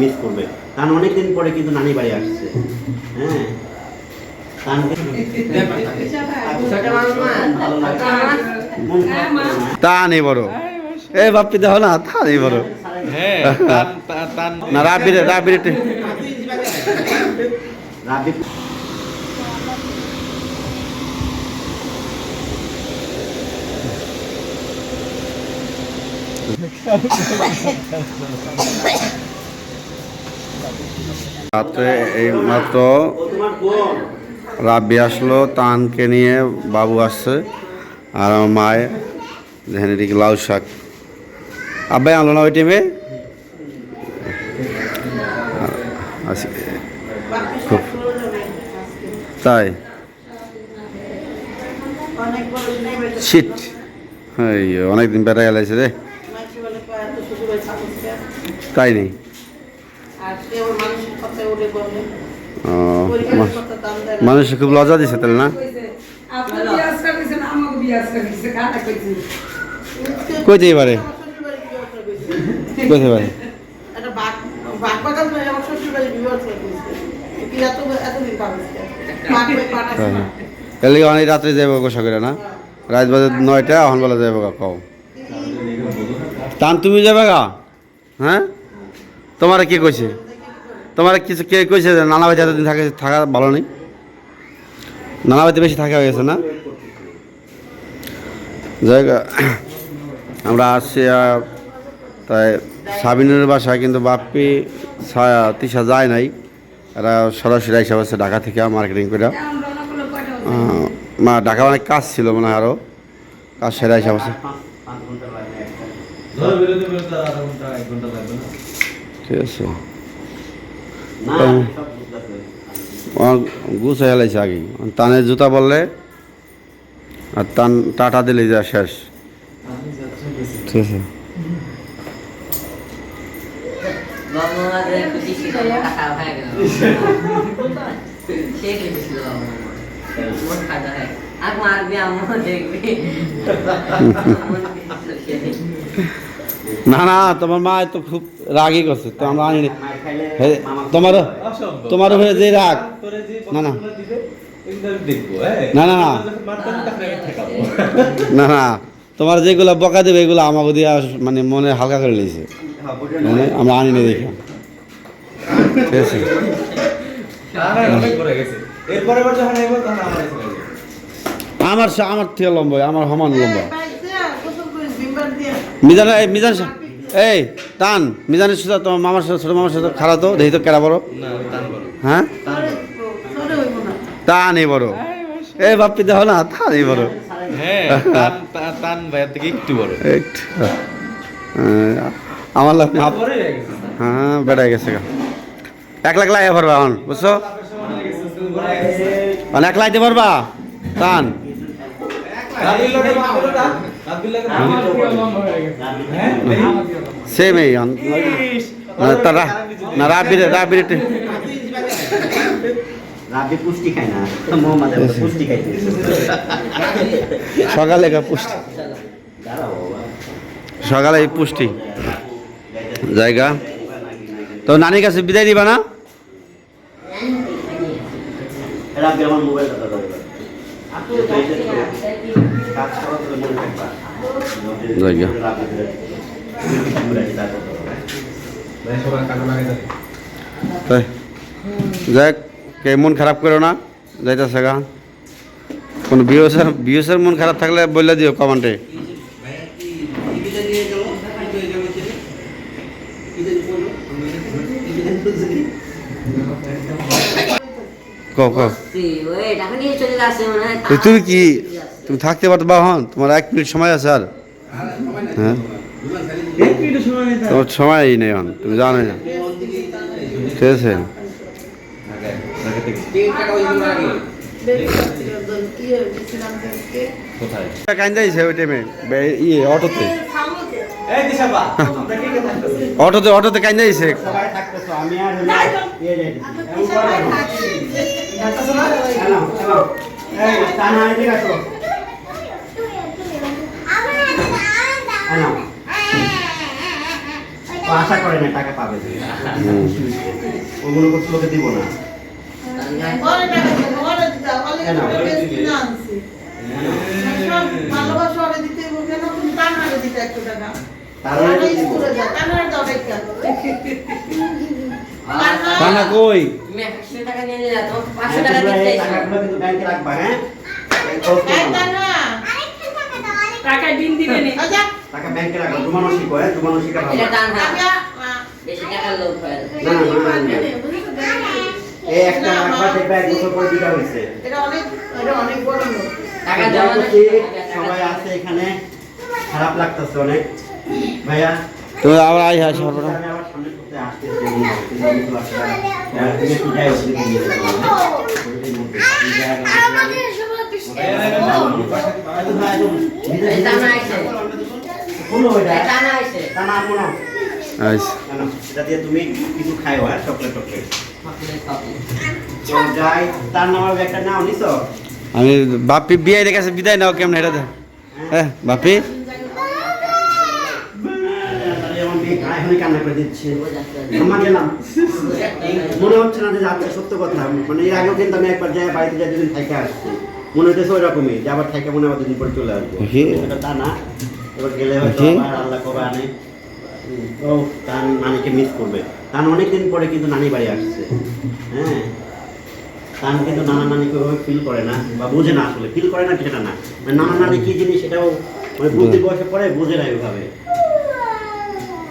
Miss করবে। কারণ অনেকদিন পরে কিন্তু নানি বাড়ি আসছে। হ্যাঁ। তা নেই বড়। এ বাপ্পি দেখো না তা নেই বড়। হ্যাঁ না রাবির রাবির রাবি রাত্রে এই মাত্র রাব্বি আসলো তানকে নিয়ে বাবু আসছে আর আমার মায়ে দেখেন এদিকে লাউ শাক। আব্বাই আনলো না ওই টিমে? খুব। তাই? অনেকদিন বেড়া গেলাইছে রে। তাই নেই। ও মা- মানুষে খুব লজ্জা দিছে তাহলে না? কইতে পারে। কইতে পারে। হয়ে অনেক রাত্রে যাইব গোসা করে না? রাত বাজে নয়টা এখন বেলা যাইব গা টান তুমি যাবে গা? হ্যাঁ? তোমার কে কইছে? তোমার কিছু কে কইছে নানা বাড়িতে এতদিন থাকে থাকা ভালো নেই? নানা বাড়িতে বেশি থাকা হয়ে গেছে না? জায়গা আমরা আসছি আহ, তাই সাবিনের বাসায় কিন্তু বাপ্পি সা- তিশা যায় নাই। এরা সরাসরি হিসাব আছে ঢাকা থেকে মার্কেটিং করে। মা ঢাকা অনেক কাজ ছিল মনে হয় আরও কাজ সেরা হিসাব আছে ঠিক আছে। না হুম। সব বুঝতেছে আমার গুছ গেছে আগেই টানের জুতা বললে আর টান টাটা দিলে যা শেষ। ঠিক আছে। ছিল টাকা না না তোমার মা তো খুব রাগই করছে তো আমরা আনি নি। মায়ের খাইলে হে, মামা তোমারও তোমার হয়ে যে রাগ না, না। না, না, না। না না তোমার যেগুলো বকা দেবে এগুলো আমাকে দিয়ে মানে মনে হালকা করে লিয়েছে মানে আমরা আনি নি দেখি ঠিক আছে আমার আমার থেকে লম্বা আমার সমান লম্বা বাইক দিয়ে গোসল করে বিম্বার দিয়ে মিজান এই মিজান এই টান। মিজানের সাথে তোমার মামার সাথে ছোট মামার সাথে খারাপ তো? দেখি তো কেরা বড়? টান। হ্যাঁ সরে হইব না তা নেই বড় এই বাপ্পি দেখো না হ্যাঁ, টান- টান- টান একটু বড়। একটু। আমার লাভ। হ্যাঁ বেড়ে গেছে গা। এক লাখ লাই পারবা এখন বুঝছ? মানে এক লাইতে পারবা টান। সেম এই তারা না। রাবির রাবির সকালে পুষ্টি। সকালে পুষ্টি। জায়গা। তো নানির কাছে বিদায় দিবা না? মোবাইলটা দাদা কাজ করার পরে মনে থাকবা জায়গা। ভাই, সবার কাজে লাগে জানি। তাই যাক কে মন খারাপ করো না যাইতেছে গা কোনো বিওসের বিওসের মন খারাপ থাকলে বললে দিও কমেন্টে তুমি কি তুমি থাকতে পারবা হন? তোমার এক মিনিট সময় আছে আর। হ্যাঁ? তোমার সময়ই নেই হন তুমি জানো না। ঠিক আছে? ইয়ে ইয়ে অটোতে? অটোতে অটোতে ও আশা করে না টাকা পাবে হুম। ওগুলো করতে লোকে দিব না ওরে টানা কই? টাকা হ্যাঁ, এই দিবে নে। টাকা ব্যাংকে ভালো বেশি লোক হয় না। না একটা রাখবা দেখবা এক বছর পরে দুটা হয়েছে। এটা অনেক এটা অনেক বড় টাকা যাই জমানো করছি, টাকা- সবাই আছে এখানে। খারাপ লাগতেছে অনেক। ভাইয়া? তুমি আবার আই হাস তুমি একটু হ্যাঁ? একটু একটু। আচ্ছা কিছু খাইও হ্যাঁ চকলেট তার নামার ব্যাগটা নাও নিছো আমি বাপি বিয়ে কাছে বিদায় নাও কেমন এটা হ্যাঁ বাপি আমার মেয়ে এখনই কান্না করে দিচ্ছে। আমার গেলাম মনে হচ্ছে না যে যাচ্ছে সত্য কথা। মানে এর আগেও কিন্তু আমি একবার যাই বাড়িতে যাই দুদিন থাইকে আসছি। মনে হচ্ছে ওই রকমই যে আবার থাইকে মনে হয় দুদিন পরে চলে আসব। এটা তা না। এবার গেলে হয়তো আবার আল্লাহ কবে আনে। ও তার নানিকে মিস করবে। তার অনেকদিন পরে কিন্তু নানি বাড়ি আসছে। হ্যাঁ? কিন্তু নানা নানিকে ওইভাবে ফিল করে না বা বোঝে না আসলে। ফিল করে না সেটা না। মানে নানা নানি কি জিনিস সেটাও মানে বুদ্ধি বয়সে পরে বোঝে না ওইভাবে।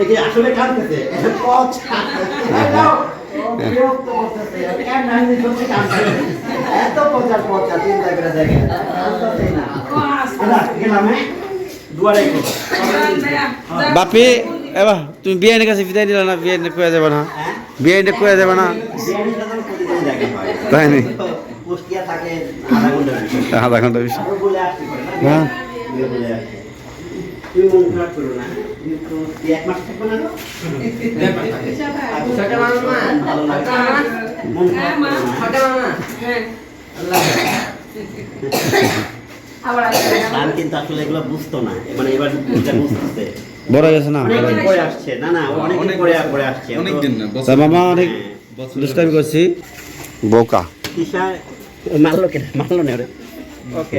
একে আসলে কাঁদতেছে এত পচার পচা চিন্তা করে দেখেন। গেলাম হ্যাঁ? বাপি এবার তুমি বিয়ে কাছে বিদায় দিলে না বিয়ে কয়ে যাবে না? হ্যাঁ? বিয়ে কয়ে যাবে না? তাই নি? আধা ঘণ্টা বেশি। হ্যাঁ। তুমি মন খারাপ করো না? তুমি এক মাস থাকব না মন খারাপ হ্যাঁ কিন্তু আসলে এগুলো বুঝতো না মানে এবার এটা বুঝতেছে বড় গেছে। না পরে আসছে না না ও অনেকদিন পরে পরে আসছে। অনেক দিন না মামা অনেক হ্যাঁ। দুষ্টামি করছি। বোকা। মারলো কেন? মারলো না ওরে? ওকে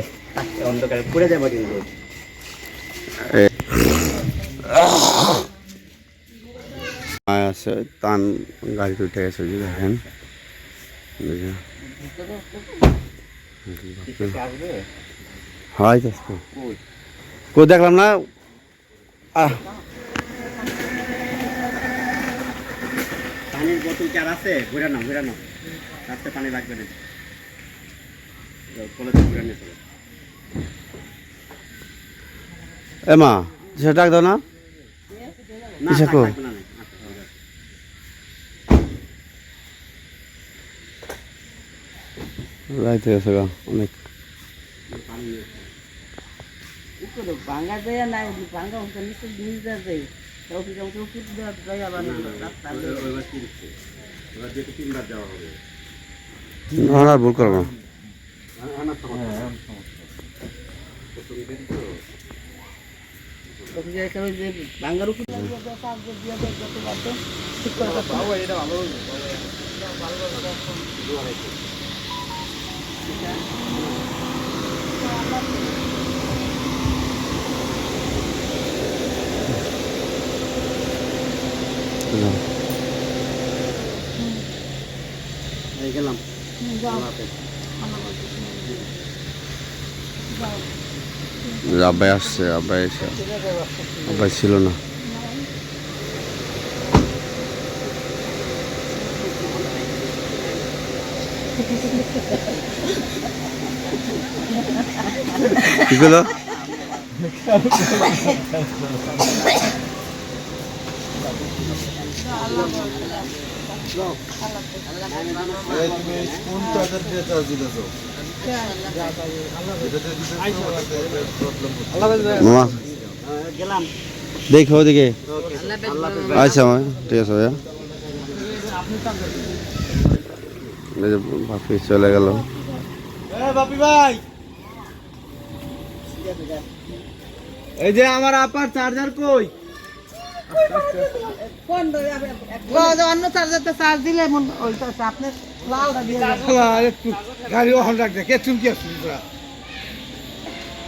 অন্ধকারে পড়ে যাব কিন্তু। আছে তান গাড়িতে উঠে গেছে ওই যে দেখেন। হয় কো দেখলাম না? পানির বোতল কি আর আছে ঘুরে নাও ঘুরে নাও। রাস্তায় পানি লাগবে না। কলেজে ঘুরে নিয়ে চলো। এ মা সে ডাক দাও না। কিসে কো? লাগবে না, না। আচ্ছা, হবে। রাইতে গেছে গা অনেক। নিয়ে ভাঙ্গা যায় না ভাঙ্গা হচ্ছে নিচে নিচে যায় আর ভুল করব ভাঙ্গার উপর গেলাম হাফেজ। আব্বাই আসছে আব্বাই এসে। আব্বাই ছিল না। কি করল দেখো ওদিকে। আচ্ছা ঠিক আছে বাপি চলে গেল। বাপি ভাই। এই যে আমার আপার চার্জার কই? অন্য চার্জারটা চার্জ দিলে মন ওইটা আপনার লালটা দিয়ে গাড়ি ওখান রাখতে কে চুমকি আসছিস তোরা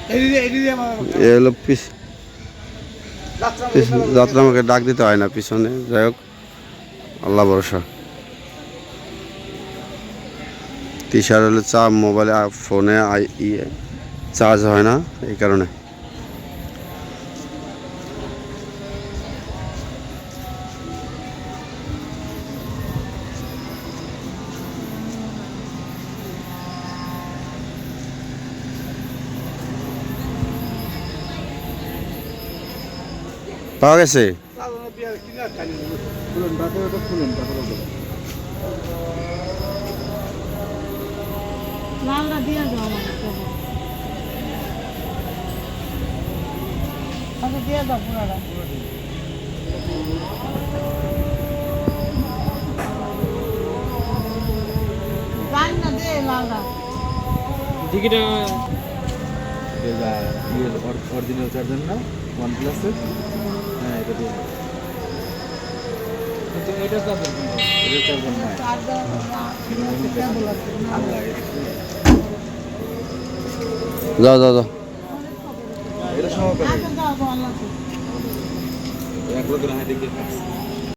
এদিকে এদিকে আমার এ হলো পিস- যাত্রা আমাকে ডাক দিতে হয় না পিছনে যাই হোক। আল্লাহ ভরসা। টি শার্ট হলে চা মোবাইলে ফোনে ইয়ে চার্জ হয় না এই কারণে। পাওয়া গেছে। লালটা দিয়ে দাও আমাকে তবু। আচ্ছা, দিয়ে দাও পুরাটা। জানি না, দে টিকিটা অরিজিনাল চার্জার না? ওয়ান প্লাসের হ্যাঁ এটা দিয়ে এটা চার্জার এটা চার্জার নয় চার্জার না, কেবল আছে, না। যাও যাও যাও। এক লোকের হাতে গিয়ে